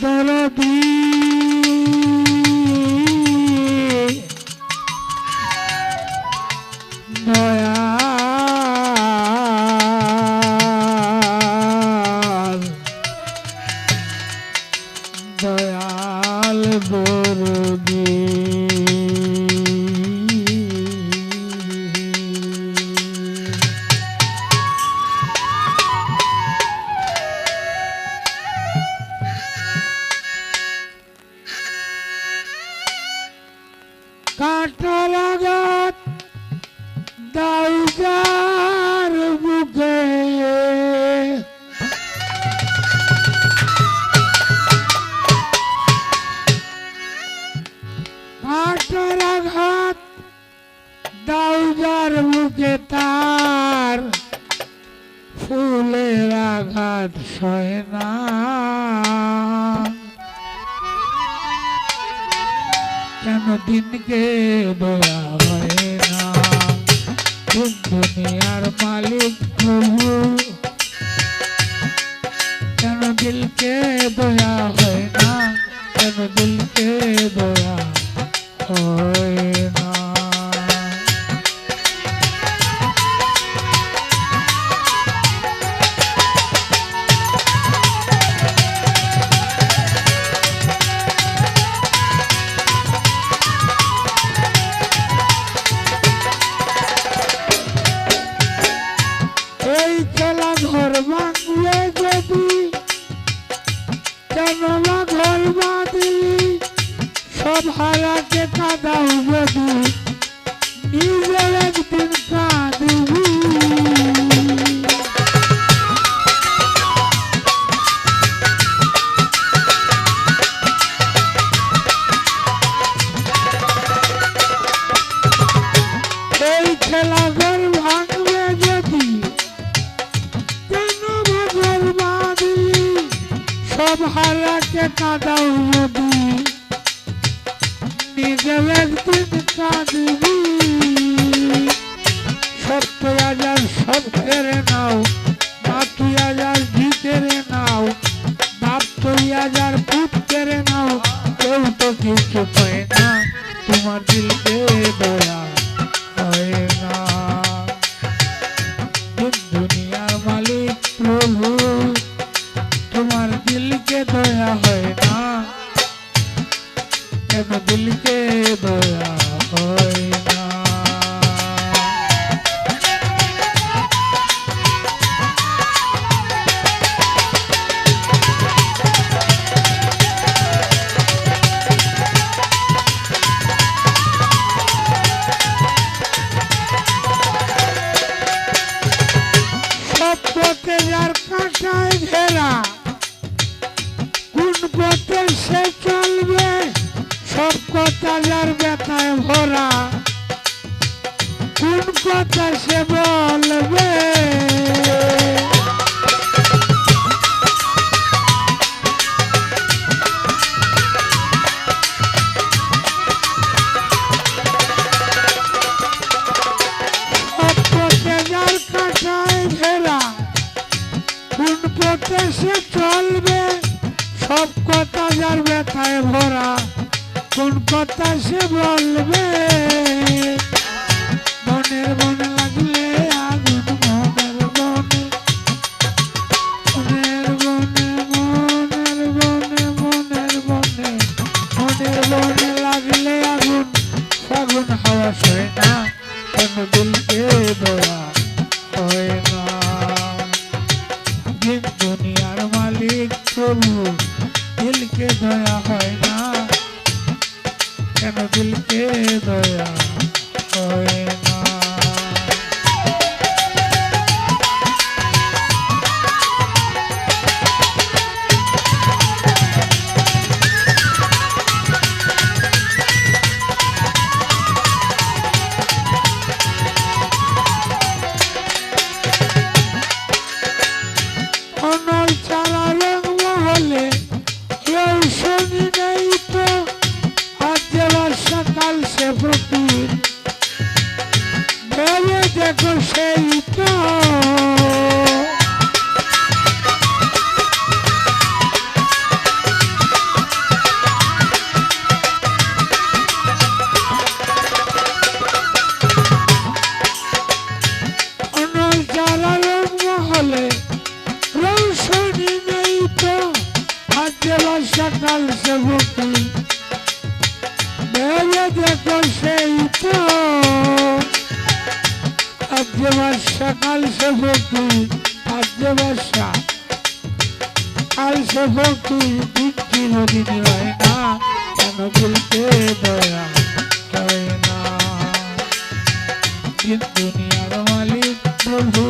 দরদি কাঁঠাল আঘাত দাউজার বুকে। কাঁঠাল আঘাত দাউজার বুকে তার ফুলের আঘাত সয় না। কেন দিনকে দয়া হয় না কোন দুনিয়ার মালিক প্রভু কেন দিলকে দয়া হয় না কেন দিলকে দয়া হয় না এই খেলা ঘর ভাঙলে যদি কেন না ঘর বাঁধলি সব হারাকে কাদাও যদি। নিজের একদিন হারাকে কাঁদাও যদি নিজের একদিন কাঁদবি। সত্য রাজার সব কেড়ে নাও। দয়া হয় সে বলবে। সে চলবে সব কথা ব্যথায় ভরা কোন কথা সে বলবে? মনের মনে দেখো সেই তো। আজ যে বাদশা কাল সে ফকির আজ যে কাল সে দুনিয়ার মালিক প্রভু